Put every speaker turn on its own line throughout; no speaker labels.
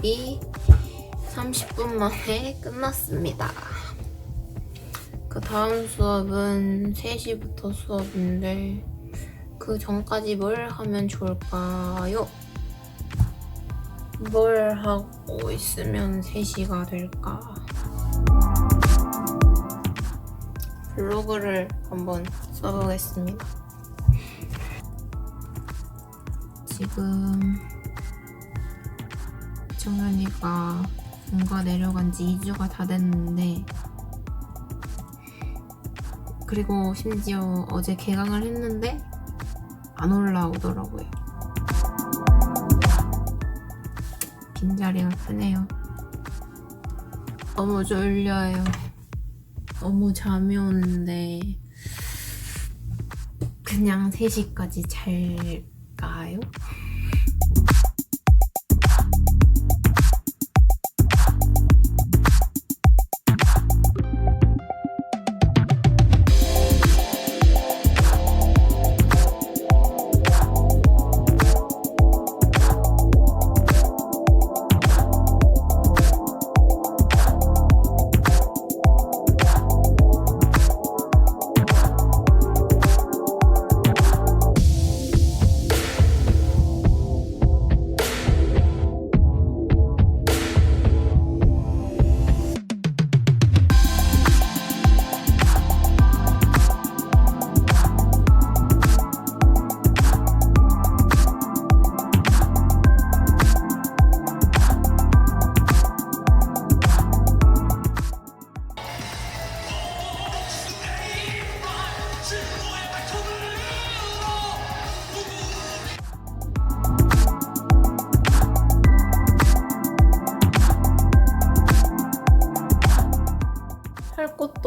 수업이 30분 만에 끝났습니다. 그 다음 수업은 3시부터 수업인데 그 전까지 뭘 하면 좋을까요? 뭘 하고 있으면 3시가 될까? 블로그를 한번 써보겠습니다. 지금 정연이가 본가 내려간 지 2주가 다 됐는데 그리고 심지어 어제 개강을 했는데 안 올라오더라고요. 빈자리가 크네요. 너무 졸려요. 너무 잠이 오는데 그냥 3시까지 잘까요?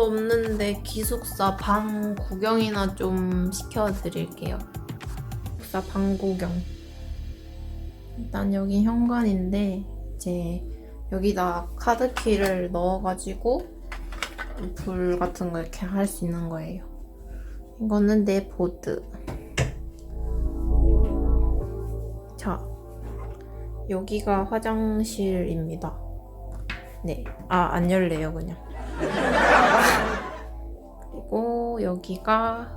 없는데 기숙사 방 구경이나 좀 시켜드릴게요. 기숙사 방 구경. 일단 여기 현관인데 이제 여기다 카드키를 넣어가지고 불 같은 거 이렇게 할 수 있는 거예요. 이거는 내 보드. 자, 여기가 화장실입니다. 네, 아 안 열래요 그냥. 여기가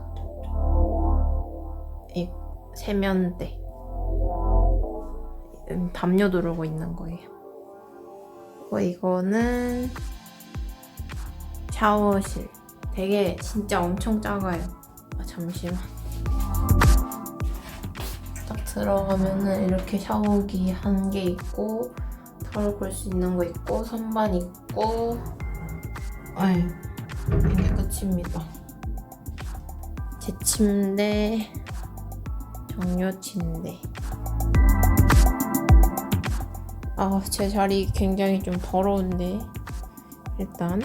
이 세면대 음, 담요 두르고 있는 거예요. 그리고 이거는 샤워실. 되게 진짜 엄청 작아요. 아, 잠시만. 딱 들어가면은 이렇게 샤워기 한 개 있고 털 걸 수 있는 거 있고 선반 있고 아유, 이게 끝입니다. 제 침대, 정료 침대. 아, 제 자리 굉장히 좀 더러운데 일단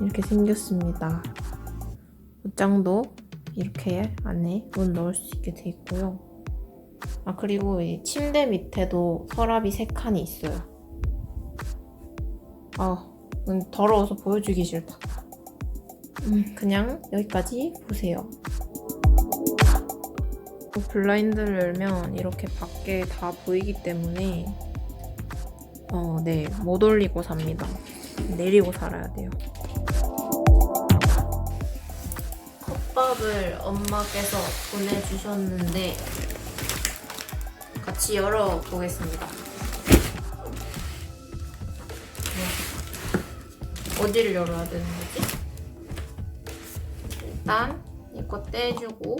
이렇게 생겼습니다. 옷장도 이렇게 안에 문 넣을 수 있게 돼 있고요. 아 그리고 이 침대 밑에도 서랍이 세 칸이 있어요. 아, 음, 더러워서 보여주기 싫다. 음, 그냥 여기까지 보세요. 블라인드를 열면 이렇게 밖에 다 보이기 때문에 어, 네, 못 올리고 삽니다. 내리고 살아야 돼요. 컵밥을 엄마께서 보내주셨는데 같이 열어보겠습니다. 어디를 열어야 되는 거지? 일단 이거 떼주고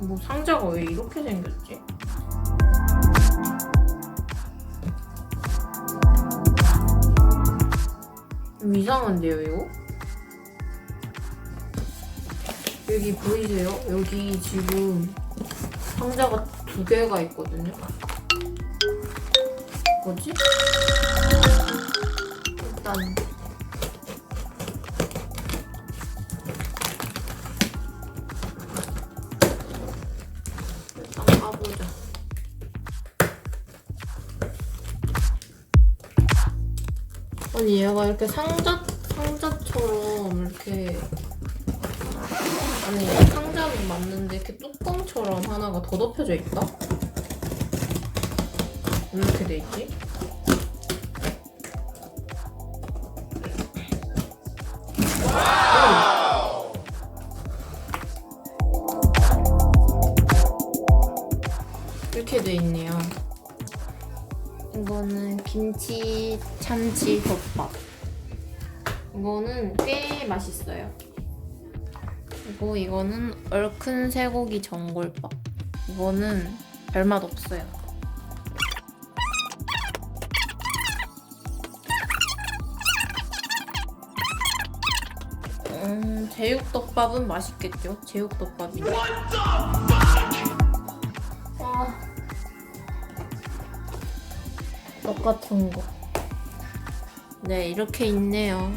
뭐 상자가 왜 이렇게 생겼지? 좀 이상한데요 이거? 여기 보이세요? 여기 지금 상자가 두 개가 있거든요. 뭐지? 일단 일단 까보자. 아니 얘가 이렇게 상자 상자처럼 이렇게 아니 상자는 맞는데 이렇게 뚜껑처럼 하나가 더 덮여져 있다? 왜 이렇게 돼 있지? 이렇게 돼 있네요. 이거는 김치 참치 덮밥. 이거는 꽤 맛있어요. 그리고 이거는 얼큰 쇠고기 전골밥. 이거는 별맛 없어요. 제육덮밥은 맛있겠죠? 제육덮밥이. 아, 똑같은 거. 네, 이렇게 있네요.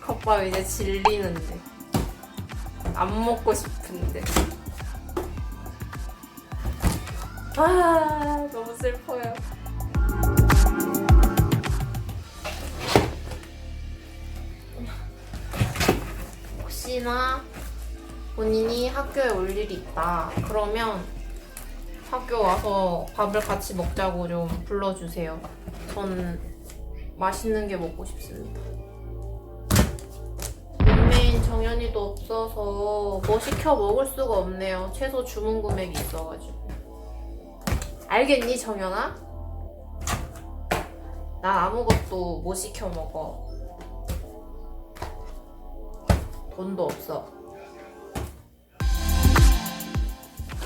컵밥 이제 질리는데. 안 먹고 싶은데. 아, 너무 슬퍼요. 혹시나 본인이 학교에 올 일이 있다. 그러면 학교 와서 밥을 같이 먹자고 좀 불러주세요. 전 맛있는 게 먹고 싶습니다. 룸메인 정연이도 없어서 뭐 시켜 먹을 수가 없네요. 최소 주문 금액이 있어가지고. 알겠니, 정연아? 난 아무것도 못 시켜 먹어. 돈도 없어.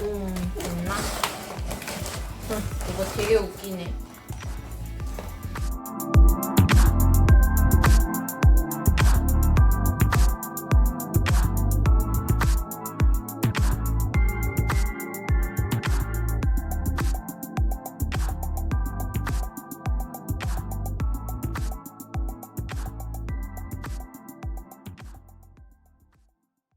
음, 됐나? 응, 이거 되게 웃기네.